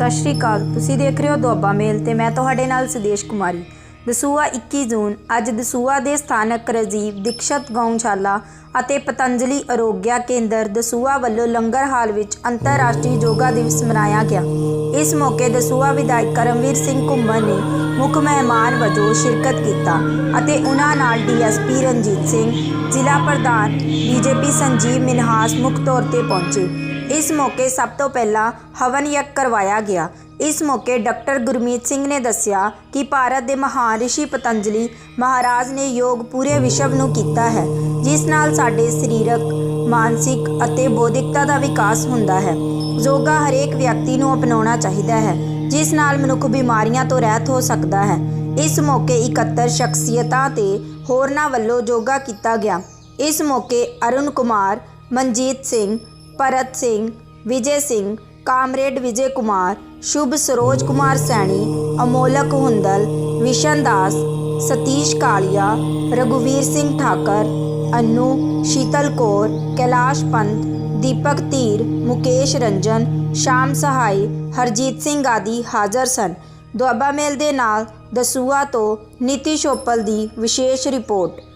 ਸਤਿ ਸ਼੍ਰੀ ਅਕਾਲ। ਤੁਸੀਂ ਦੇਖ ਰਹੇ ਹੋ ਦੁਆਬਾ ਮੇਲ ਤੇ ਮੈਂ ਤੁਹਾਡੇ ਨਾਲ ਸੁਦੇਸ਼ ਕੁਮਾਰੀ। ਦਸੂਆ 21 ਜੂਨ, ਅੱਜ ਦਸੂਆ ਦੇ ਸਥਾਨਕ ਰਜੀਵ ਦੀਕਸ਼ਤ ਗਊਸ਼ਾਲਾ ਅਤੇ ਪਤੰਜਲੀ ਅਰੋਗਿਆ ਕੇਂਦਰ ਦਸੂਆ ਵੱਲੋਂ ਲੰਗਰ ਹਾਲ ਵਿੱਚ ਅੰਤਰਰਾਸ਼ਟਰੀ ਯੋਗਾ ਦਿਵਸ ਮਨਾਇਆ ਗਿਆ। ਇਸ ਮੌਕੇ ਦਸੂਆ ਵਿਧਾਇਕ ਕਰਮਵੀਰ ਸਿੰਘ ਘੁੰਮਣ ਨੇ ਮੁੱਖ ਮਹਿਮਾਨ ਵਜੋਂ ਸ਼ਿਰਕਤ ਕੀਤਾ ਅਤੇ ਉਹਨਾਂ ਨਾਲ ਡੀਐਸਪੀ ਰਣਜੀਤ ਸਿੰਘ, ਜ਼ਿਲ੍ਹਾ ਪ੍ਰਧਾਨ ਬੀਜੇਪੀ ਸੰਜੀਵ ਮਿਨਹਾਸ ਮੁੱਖ ਤੌਰ ਤੇ ਪਹੁੰਚੇ। ਇਸ ਮੌਕੇ ਸਭ ਤੋਂ ਪਹਿਲਾਂ ਹਵਨ ਯੱਗ ਕਰਵਾਇਆ ਗਿਆ। ਇਸ ਮੌਕੇ ਡਾਕਟਰ ਗੁਰਮੀਤ ਸਿੰਘ ਨੇ ਦੱਸਿਆ ਕਿ ਭਾਰਤ ਦੇ ਮਹਾਨ ਰਿਸ਼ੀ ਪਤੰਜਲੀ ਮਹਾਰਾਜ ਨੇ ਯੋਗ ਪੂਰੇ ਵਿਸ਼ਵ ਨੂੰ ਕੀਤਾ ਹੈ, ਜਿਸ ਨਾਲ ਸਾਡੇ ਸਰੀਰਕ, ਮਾਨਸਿਕ ਅਤੇ ਬੌਧਿਕਤਾ ਦਾ ਵਿਕਾਸ ਹੁੰਦਾ ਹੈ। ਯੋਗਾ ਹਰੇਕ ਵਿਅਕਤੀ ਨੂੰ ਅਪਣਾਉਣਾ ਚਾਹੀਦਾ ਹੈ, ਜਿਸ ਨਾਲ ਮਨੁੱਖ ਬਿਮਾਰੀਆਂ ਤੋਂ ਰਹਿਤ ਹੋ ਸਕਦਾ ਹੈ। ਇਸ ਮੌਕੇ ਇਕੱਤਰ ਸ਼ਖਸੀਅਤਾਂ ਤੇ ਹੋਰਨਾਂ ਵੱਲੋਂ ਯੋਗਾ ਕੀਤਾ ਗਿਆ। ਇਸ ਮੌਕੇ ਅਰੁਣ ਕੁਮਾਰ, ਮਨਜੀਤ ਸਿੰਘ ਭਰਤ ਸਿੰਘ, ਵਿਜੇ ਸਿੰਘ, ਕਾਮਰੇਡ ਵਿਜੇ ਕੁਮਾਰ, ਸ਼ੁਭ ਸਰੋਜ ਕੁਮਾਰ ਸੈਣੀ, ਅਮੋਲਕ ਹੁੰਦਲ, ਵਿਸ਼ਨ ਦਾਸ, ਸਤੀਸ਼ ਕਾਲੀਆ, ਰਘੁਵੀਰ ਸਿੰਘ ਠਾਕਰ, ਅਨੂ, ਸ਼ੀਤਲ ਕੌਰ, ਕੈਲਾਸ਼ ਪੰਤ ਦੀਪਕ ਧੀਰ, ਮੁਕੇਸ਼ ਰੰਜਨ, ਸ਼ਾਮ ਸਹਾਈ, ਹਰਜੀਤ ਸਿੰਘ ਆਦਿ ਹਾਜ਼ਰ ਸਨ। ਦੁਆਬਾ ਮੇਲ ਦੇ ਨਾਲ ਦਸੂਆ ਤੋਂ ਨੀਤੀ ਸ਼ੋਪਲ ਦੀ ਵਿਸ਼ੇਸ਼ ਰਿਪੋਰਟ।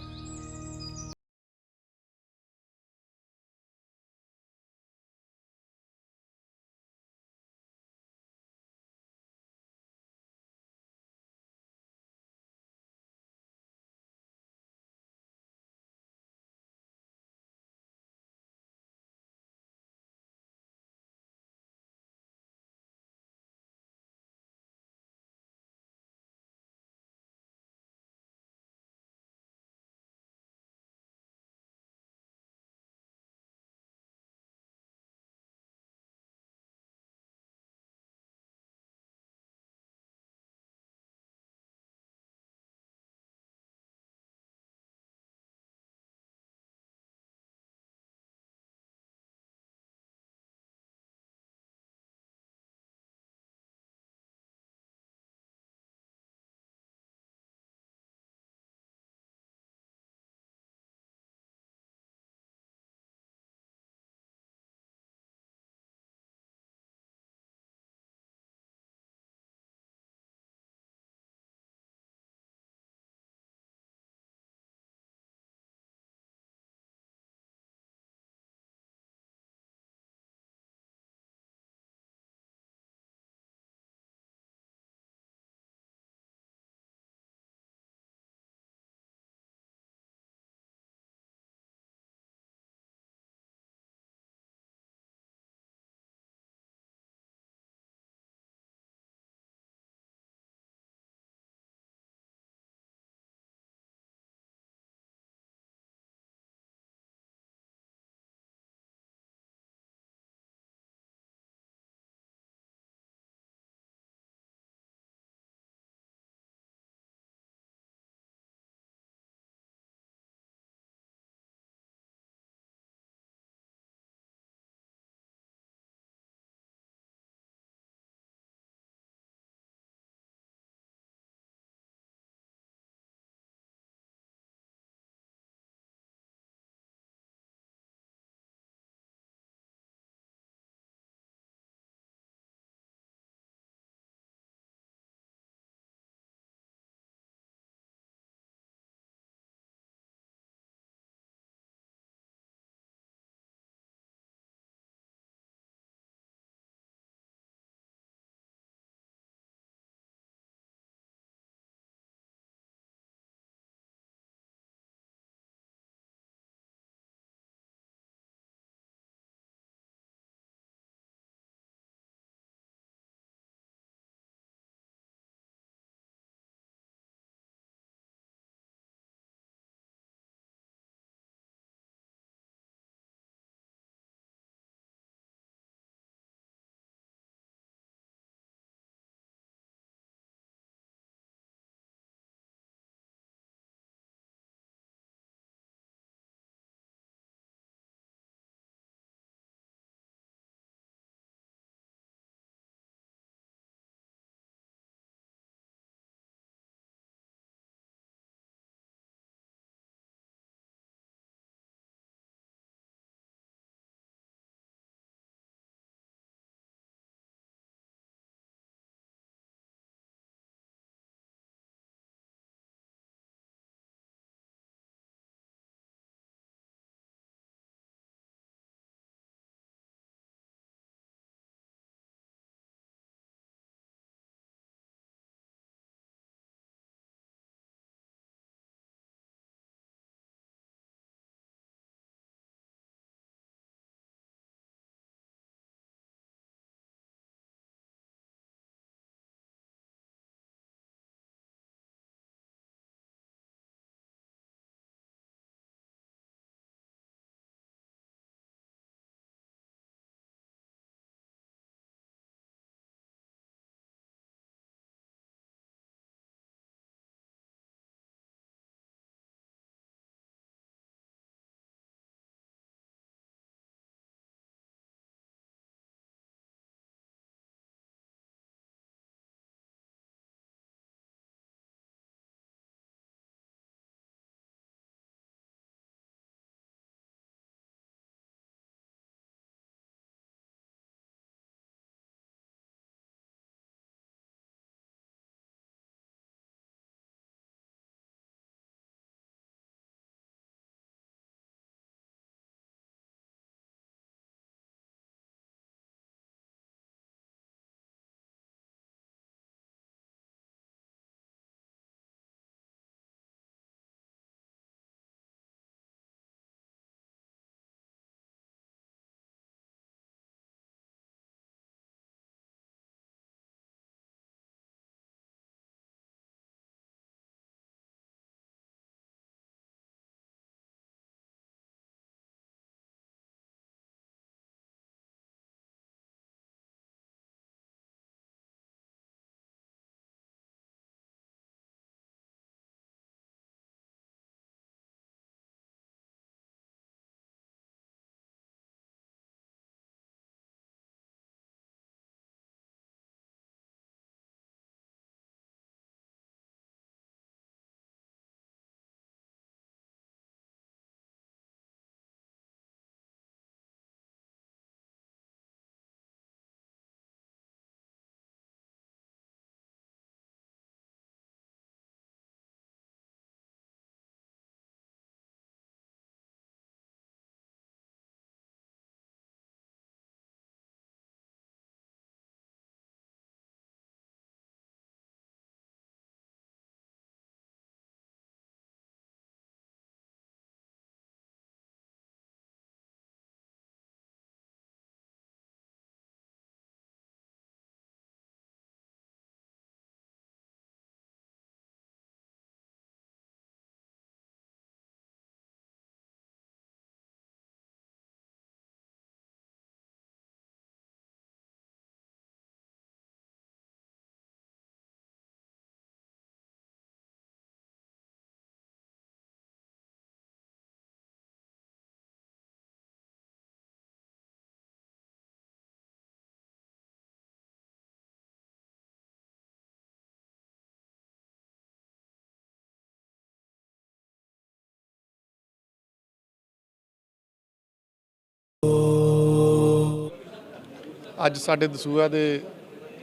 ਅੱਜ ਸਾਡੇ ਦਸੂਆ ਦੇ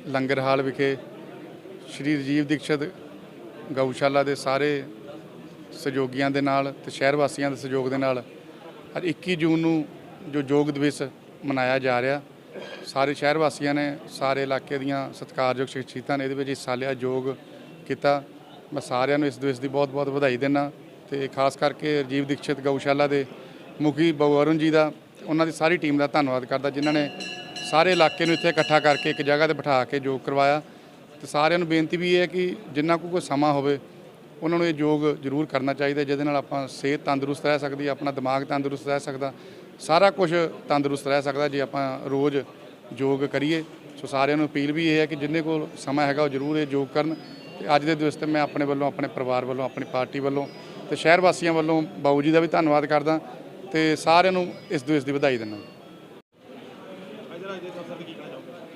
ਲੰਗਰ ਹਾਲ ਵਿਖੇ ਸ਼੍ਰੀ ਰਜੀਵ ਦੀਕਸ਼ਤ ਗਊਸ਼ਾਲਾ ਦੇ ਸਾਰੇ ਸਹਿਯੋਗੀਆਂ ਦੇ ਨਾਲ ਤੇ ਸ਼ਹਿਰ ਵਾਸੀਆਂ ਦੇ ਸਹਿਯੋਗ ਦੇ ਨਾਲ ਅੱਜ 21 ਜੂਨ ਨੂੰ ਜੋ ਯੋਗ ਦਿਵਸ ਮਨਾਇਆ ਜਾ ਰਿਹਾ, ਸਾਰੇ ਸ਼ਹਿਰ ਵਾਸੀਆਂ ਨੇ ਸਾਰੇ ਇਲਾਕੇ ਦੀਆਂ ਸਤਿਕਾਰਯੋਗ ਸ਼ਖਸੀਅਤਾਂ ਨੇ ਇਹਦੇ ਵਿੱਚ ਹਿੱਸਾ ਲਿਆ, ਯੋਗ ਕੀਤਾ। ਮੈਂ ਸਾਰਿਆਂ ਨੂੰ ਇਸ ਦਿਵਸ ਦੀ ਬਹੁਤ-ਬਹੁਤ ਵਧਾਈ ਦਿੰਦਾ ਤੇ ਖਾਸ ਕਰਕੇ ਰਜੀਵ ਦੀਕਸ਼ਤ ਗਊਸ਼ਾਲਾ ਦੇ ਮੁਖੀ ਬਾਬੂ ਅਰੁਣ ਜੀ ਦਾ, ਉਹਨਾਂ ਦੀ ਸਾਰੀ ਟੀਮ ਦਾ ਧੰਨਵਾਦ ਕਰਦਾ, ਜਿਨ੍ਹਾਂ ਨੇ ਸਾਰੇ ਇਲਾਕੇ ਨੂੰ ਇੱਥੇ ਇਕੱਠਾ ਕਰਕੇ ਇੱਕ ਜਗ੍ਹਾ ਤੇ ਬਿਠਾ ਕੇ ਯੋਗ ਕਰਵਾਇਆ। ਤੇ ਸਾਰਿਆਂ ਨੂੰ ਬੇਨਤੀ ਵੀ ਇਹ ਹੈ ਕਿ ਜਿੰਨਾ ਕੁ ਕੋਈ ਸਮਾਂ ਹੋਵੇ, ਉਹਨਾਂ ਨੂੰ ਇਹ ਯੋਗ ਜ਼ਰੂਰ ਕਰਨਾ ਚਾਹੀਦਾ, ਜਿਹਦੇ ਨਾਲ ਆਪਾਂ ਸਿਹਤ ਤੰਦਰੁਸਤ ਰਹਿ ਸਕਦੀ ਆਪਣਾ ਦਿਮਾਗ ਤੰਦਰੁਸਤ ਰਹਿ ਸਕਦਾ। ਸਾਰਾ ਕੁਝ ਤੰਦਰੁਸਤ ਰਹਿ ਸਕਦਾ ਜੇ ਆਪਾਂ ਰੋਜ਼ ਯੋਗ ਕਰੀਏ। ਸੋ ਸਾਰਿਆਂ ਨੂੰ ਅਪੀਲ ਵੀ ਇਹ ਹੈ ਕਿ ਜਿੰਨੇ ਕੋਲ ਸਮਾਂ ਹੈਗਾ, ਉਹ ਜ਼ਰੂਰ ਇਹ ਯੋਗ ਕਰਨ। ਤੇ ਅੱਜ ਦੇ ਦਿਵਸ ਤੇ ਮੈਂ ਆਪਣੇ ਵੱਲੋਂ, ਆਪਣੇ ਪਰਿਵਾਰ ਵੱਲੋਂ, ਆਪਣੀ ਪਾਰਟੀ ਵੱਲੋਂ ਤੇ ਸ਼ਹਿਰ ਵਾਸੀਆਂ ਵੱਲੋਂ ਬਾਊ ਜੀ ਦਾ ਵੀ ਧੰਨਵਾਦ ਕਰਦਾ। ਤੇ ਸਾਰਿਆਂ ਨੂੰ ਇਸ ਦਿਵਸ ਦੀ ਵਧਾਈ ਦਿੰਦਾ।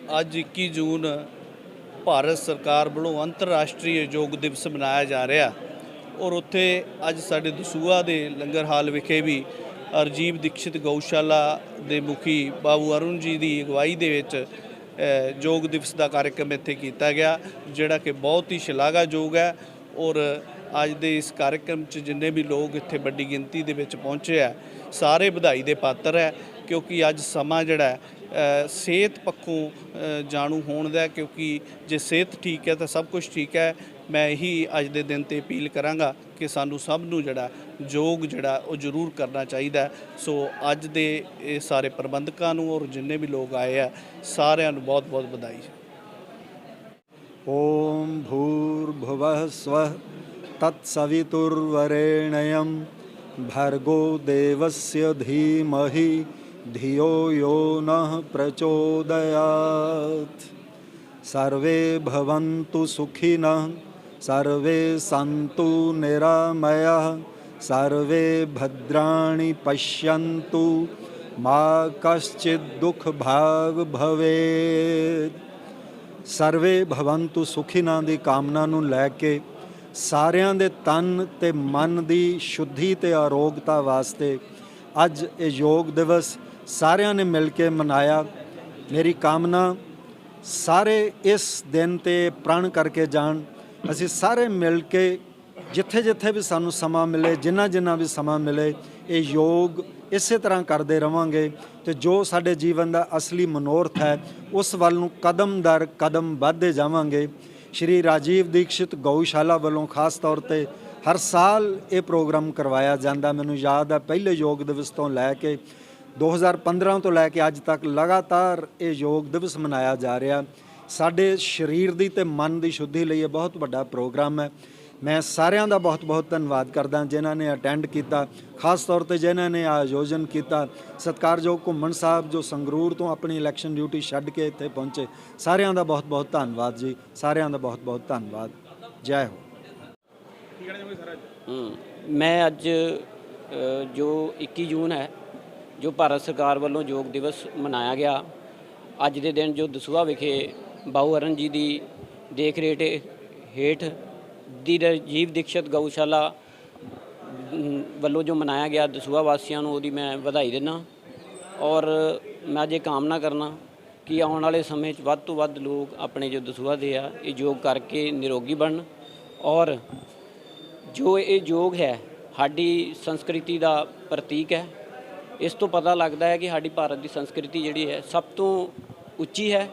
ਅੱਜ 21 ਜੂਨ ਭਾਰਤ ਸਰਕਾਰ ਵੱਲੋਂ ਅੰਤਰਰਾਸ਼ਟਰੀ ਯੋਗ ਦਿਵਸ ਮਨਾਇਆ ਜਾ ਰਿਹਾ। ਔਰ ਉੱਥੇ ਅੱਜ ਸਾਡੇ ਦਸੂਹਾ ਦੇ ਲੰਗਰ ਹਾਲ ਵਿਖੇ ਵੀ ਅਰਜੀਵ ਦੀਕਸ਼ਿਤ ਗਊਸ਼ਾਲਾ ਦੇ ਮੁਖੀ ਬਾਬੂ ਅਰੁਣ ਜੀ ਦੀ ਅਗਵਾਈ ਦੇ ਵਿੱਚ ਯੋਗ ਦਿਵਸ ਦਾ ਕਾਰਜਕ੍ਰਮ ਇੱਥੇ ਕੀਤਾ ਗਿਆ, ਜਿਹੜਾ ਕਿ ਬਹੁਤ ਹੀ ਸ਼ਲਾਘਾਯੋਗ ਹੈ। ਔਰ ਅੱਜ ਦੇ ਇਸ ਕਾਰਜਕ੍ਰਮ 'ਚ ਜਿੰਨੇ ਵੀ ਲੋਕ ਇੱਥੇ ਵੱਡੀ ਗਿਣਤੀ ਦੇ ਵਿੱਚ ਪਹੁੰਚੇ ਆ, ਸਾਰੇ ਵਧਾਈ ਦੇ ਪਾਤਰ ਹੈ। ਕਿਉਂਕਿ ਅੱਜ ਸਮਾਂ ਜਿਹੜਾ ਸਿਹਤ ਪੱਖੋਂ ਜਾਣੂ ਹੋਣ ਦਾ ਕਿਉਂਕਿ ਜੇ ਸਿਹਤ ਠੀਕ ਹੈ ਤਾਂ ਸਭ ਕੁਝ ਠੀਕ ਹੈ। ਮੈਂ ਇਹੀ ਅੱਜ ਦੇ ਦਿਨ ਤੇ ਅਪੀਲ ਕਰਾਂਗਾ ਕਿ ਸਾਨੂੰ ਸਭ ਨੂੰ ਜਿਹੜਾ ਯੋਗ ਜਿਹੜਾ, ਉਹ ਜ਼ਰੂਰ ਕਰਨਾ ਚਾਹੀਦਾ ਸੋ ਅੱਜ ਦੇ ਇਹ ਸਾਰੇ ਪ੍ਰਬੰਧਕਾਂ ਨੂੰ ਔਰ ਜਿੰਨੇ ਵੀ ਲੋਕ ਆਏ ਆ, ਸਾਰਿਆਂ ਨੂੰ ਬਹੁਤ-ਬਹੁਤ ਵਧਾਈ। ਓਮ ਭੂਰ ਭੂਰਭੁਵ ਸਵ ਤਤਸਵਿਤੁਰਵਰੇਣਯੰ ਭਰਗੋ ਦੇਵस्य ਧੀਮਹੀ धियो यो नः प्रचोदयात् सर्वे भवन्तु सुखिनः सर्वे सन्तु निरामयः सर्वे भद्राणि पश्यन्तु मा कश्चित् दुःखभाग् भवेत् ਸਰਵੇ ਭਵੰਤੁ ਸੁਖਿਨਾ ਦੀ ਕਾਮਨਾ ਨੂੰ ਲੈ ਕੇ ਸਾਰਿਆਂ ਦੇ ਤਨ ਤੇ ਮਨ ਦੀ ਸ਼ੁੱਧੀ ਤੇ ਆਰੋਗਤਾ ਵਾਸਤੇ ਅੱਜ ਇਹ ਯੋਗ ਦਿਵਸ ਸਾਰਿਆਂ ਨੇ ਮਿਲ ਕੇ ਮਨਾਇਆ। ਮੇਰੀ ਕਾਮਨਾ, ਸਾਰੇ ਇਸ ਦਿਨ ਤੇ ਪ੍ਰਣ ਕਰਕੇ ਜਾਣ। ਅਸੀਂ ਸਾਰੇ ਮਿਲ ਕੇ ਜਿੱਥੇ ਜਿੱਥੇ ਵੀ ਸਾਨੂੰ ਸਮਾਂ ਮਿਲੇ ਜਿੰਨਾ ਜਿੰਨਾ ਵੀ ਸਮਾਂ ਮਿਲੇ, ਇਹ ਯੋਗ ਇਸੇ ਤਰ੍ਹਾਂ ਕਰਦੇ ਰਵਾਂਗੇ ਤੇ ਜੋ ਸਾਡੇ ਜੀਵਨ ਦਾ ਅਸਲੀ ਮਨੋਰਥ ਹੈ, ਉਸ ਵੱਲ ਨੂੰ ਕਦਮ ਦਰ ਕਦਮ ਵਧਦੇ ਜਾਵਾਂਗੇ। ਸ਼੍ਰੀ ਰਾਜੀਵ ਦੀਕਸ਼ਿਤ ਗਊਸ਼ਾਲਾ ਵੱਲੋਂ ਖਾਸ ਤੌਰ ਤੇ ਹਰ ਸਾਲ ਇਹ ਪ੍ਰੋਗਰਾਮ ਕਰਵਾਇਆ ਜਾਂਦਾ। ਮੈਨੂੰ ਯਾਦ ਹੈ, ਪਹਿਲੇ ਯੋਗ ਦਿਵਸ ਤੋਂ ਲੈ ਕੇ 2015 ਤੋਂ ਲੈ ਕੇ ਅੱਜ ਤੱਕ ਲਗਾਤਾਰ ਇਹ ਯੋਗ ਦਿਵਸ ਮਨਾਇਆ ਜਾ ਰਿਹਾ। ਸਾਡੇ ਸਰੀਰ ਦੀ ਤੇ ਮਨ ਦੀ ਸ਼ੁੱਧੀ ਲਈ ਇਹ ਬਹੁਤ ਵੱਡਾ ਪ੍ਰੋਗਰਾਮ ਹੈ। ਮੈਂ ਸਾਰਿਆਂ ਦਾ ਬਹੁਤ-ਬਹੁਤ ਧੰਨਵਾਦ ਕਰਦਾ ਜਿਨ੍ਹਾਂ ਨੇ ਅਟੈਂਡ ਕੀਤਾ ਖਾਸ ਤੌਰ ਤੇ ਜਿਨ੍ਹਾਂ ਨੇ ਆਯੋਜਨ ਕੀਤਾ। ਸਤਿਕਾਰਯੋਗ ਘੁੰਮਣ ਸਾਹਿਬ ਜੋ ਸੰਗਰੂਰ ਤੋਂ ਆਪਣੀ ਇਲੈਕਸ਼ਨ ਡਿਊਟੀ ਛੱਡ ਕੇ ਇੱਥੇ ਪਹੁੰਚੇ ਸਾਰਿਆਂ ਦਾ ਬਹੁਤ-ਬਹੁਤ ਧੰਨਵਾਦ ਜੀ। ਸਾਰਿਆਂ ਦਾ ਬਹੁਤ-ਬਹੁਤ ਧੰਨਵਾਦ। ਜੈ ਹੋ। ਮੈਂ ਅੱਜ ਜੋ 21 ਜੂਨ ਹੈ ਜੋ ਭਾਰਤ ਸਰਕਾਰ ਵੱਲੋਂ ਯੋਗ ਦਿਵਸ ਮਨਾਇਆ ਗਿਆ, ਅੱਜ ਦੇ ਦਿਨ ਜੋ ਦਸੂਹਾ ਵਿਖੇ ਬਾਊ ਅਰਨ ਜੀ ਦੀ ਦੇਖ ਰੇਖ ਹੇਠ ਦੀ ਰਜੀਵ ਦੀਕਸ਼ਤ ਗਊਸ਼ਾਲਾ ਵੱਲੋਂ ਜੋ ਮਨਾਇਆ ਗਿਆ ਦਸੂਹਾ ਵਾਸੀਆਂ ਨੂੰ ਉਹਦੀ ਮੈਂ ਵਧਾਈ ਦਿੰਦਾ ਔਰ ਮੈਂ ਅੱਜ ਇਹ ਕਾਮਨਾ ਕਰਨਾ ਕਿ ਆਉਣ ਵਾਲੇ ਸਮੇਂ 'ਚ ਵੱਧ ਤੋਂ ਵੱਧ ਲੋਕ ਆਪਣੇ ਜੋ ਦਸੂਹਾ ਦੇ ਆ, ਇਹ ਯੋਗ ਕਰਕੇ ਨਿਰੋਗੀ ਬਣਨ ਔਰ ਜੋ ਇਹ ਯੋਗ ਹੈ, ਸਾਡੀ ਸੰਸਕ੍ਰਿਤੀ ਦਾ ਪ੍ਰਤੀਕ ਹੈ। ਇਸ ਤੋਂ ਪਤਾ ਲੱਗਦਾ ਹੈ ਕਿ ਸਾਡੀ ਭਾਰਤ ਦੀ ਸੰਸਕ੍ਰਿਤੀ ਜਿਹੜੀ ਹੈ ਸਭ ਤੋਂ ਉੱਚੀ ਹੈ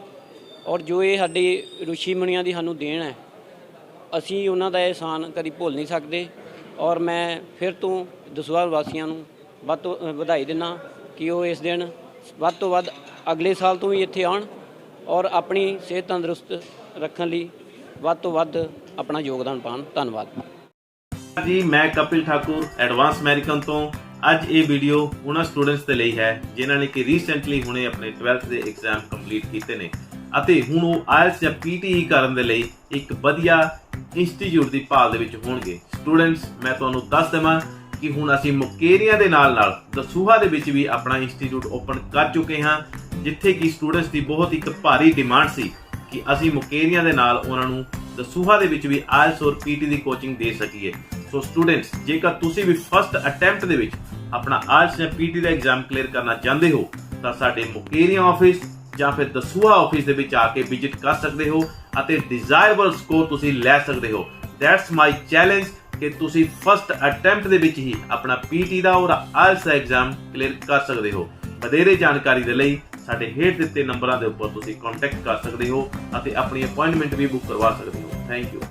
ਔਰ ਜੋ ਇਹ ਸਾਡੇ ઋષਿ ਮੁਨੀਆਂ ਦੀ ਸਾਨੂੰ ਦੇਣ ਹੈ, ਅਸੀਂ ਉਹਨਾਂ ਦਾ ਇਹਸਾਨ ਕਦੀ ਭੁੱਲ ਨਹੀਂ ਸਕਦੇ ਔਰ ਮੈਂ ਫਿਰ ਤੋਂ ਦਸਵਾਰ ਵਾਸੀਆਂ ਨੂੰ ਵੱਧ ਤੋਂ ਵਧਾਈ ਦਿੰਦਾ ਕਿ ਉਹ ਇਸ ਦਿਨ ਵੱਧ ਤੋਂ ਵੱਧ ਅਗਲੇ ਸਾਲ ਤੋਂ ਵੀ ਇੱਥੇ ਆਉਣ ਔਰ ਆਪਣੀ ਸਿਹਤ ਤੰਦਰੁਸਤ ਰੱਖਣ ਲਈ ਵੱਧ ਤੋਂ ਵੱਧ ਆਪਣਾ ਯੋਗਦਾਨ ਪਾਉਣ। ਧੰਨਵਾਦ। ਜੀ, ਮੈਂ ਕਪਿਲ ਠਾਕੁਰ ਐਡਵਾਂਸ ਅਮਰੀਕਨ ਤੋਂ ਅੱਜ ਇਹ ਵੀਡੀਓ ਉਹਨਾਂ ਸਟੂਡੈਂਟਸ ਦੇ ਲਈ ਹੈ, ਜਿਨ੍ਹਾਂ ਨੇ ਕਿ ਰੀਸੈਂਟਲੀ ਹੁਣੇ ਆਪਣੇ 12th ਦੇ ਐਗਜ਼ਾਮ ਕੰਪਲੀਟ ਕੀਤੇ ਨੇ। ਅਤੇ ਹੁਣ ਉਹ ਆਇਲਸ ਜਾਂ ਪੀਟੀਈ ਕਰਨ ਦੇ ਲਈ ਇੱਕ ਵਧੀਆ ਇੰਸਟੀਚਿਊਟ ਦੀ ਭਾਲ ਦੇ ਵਿੱਚ ਹੋਣਗੇ। ਸਟੂਡੈਂਟਸ ਮੈਂ ਤੁਹਾਨੂੰ ਦੱਸ ਦੇਵਾਂ ਕਿ ਹੁਣ ਅਸੀਂ ਮੁਕੇਰੀਆਂ ਦੇ ਨਾਲ ਨਾਲ ਦਸੂਹਾ ਦੇ ਵਿੱਚ ਵੀ ਆਪਣਾ ਇੰਸਟੀਚਿਊਟ ਓਪਨ ਕਰ ਚੁੱਕੇ ਹਾਂ, ਜਿੱਥੇ ਕਿ ਸਟੂਡੈਂਟਸ ਦੀ ਬਹੁਤ ਇੱਕ ਭਾਰੀ ਡਿਮਾਂਡ ਸੀ ਕਿ ਅਸੀਂ ਮੁਕੇਰੀਆਂ ਦੇ ਨਾਲ ਉਹਨਾਂ ਨੂੰ ਦਸੂਹਾ ਦੇ ਵਿੱਚ ਵੀ ਆਇਲਸ ਔਰ ਪੀਟੀ ਦੀ ਕੋਚਿੰਗ ਦੇ ਸਕੀਏ। ਸੋ ਸਟੂਡੈਂਟਸ ਜੇਕਰ ਤੁਸੀਂ ਵੀ ਫਸਟ ਅਟੈਂਪਟ ਦੇ ਵਿੱਚ ਆਪਣਾ ਆਇਲਸ ਜਾਂ ਪੀਟੀ ਦਾ ਐਗਜ਼ਾਮ ਕਲੀਅਰ ਕਰਨਾ ਚਾਹੁੰਦੇ ਹੋ, ਤਾਂ ਸਾਡੇ ਮੁਕੇਰੀਆਂ ਆਫਿਸ ਜਾਂ ਫਿਰ ਦਸੂਆ ਆਫਿਸ ਦੇ ਵਿੱਚ ਆ ਕੇ ਵਿਜ਼ਿਟ ਕਰ ਸਕਦੇ ਹੋ ਅਤੇ ਡਿਜ਼ਾਇਰਬਲ ਸਕੋਰ ਤੁਸੀਂ ਲੈ ਸਕਦੇ ਹੋ। ਦੈਟਸ ਮਾਈ ਚੈਲੰਜ ਕਿ ਤੁਸੀਂ ਫਸਟ ਅਟੈਂਪਟ ਦੇ ਵਿੱਚ ਹੀ ਆਪਣਾ ਪੀਟੀ ਦਾ ਔਰ ਆਇਲਸ ਦਾ ਐਗਜ਼ਾਮ ਕਲੀਅਰ ਕਰ ਸਕਦੇ ਹੋ। ਵਧੇਰੇ ਜਾਣਕਾਰੀ ਦੇ ਲਈ ਸਾਡੇ ਹੇਠ ਦਿੱਤੇ ਨੰਬਰਾਂ ਦੇ ਉੱਪਰ ਤੁਸੀਂ ਕੰਟੈਕਟ ਕਰ ਸਕਦੇ ਹੋ ਅਤੇ ਆਪਣੀ ਅਪਾਇੰਟਮੈਂਟ ਵੀ ਬੁੱਕ ਕਰਵਾ ਸਕਦੇ ਹੋ। Thank you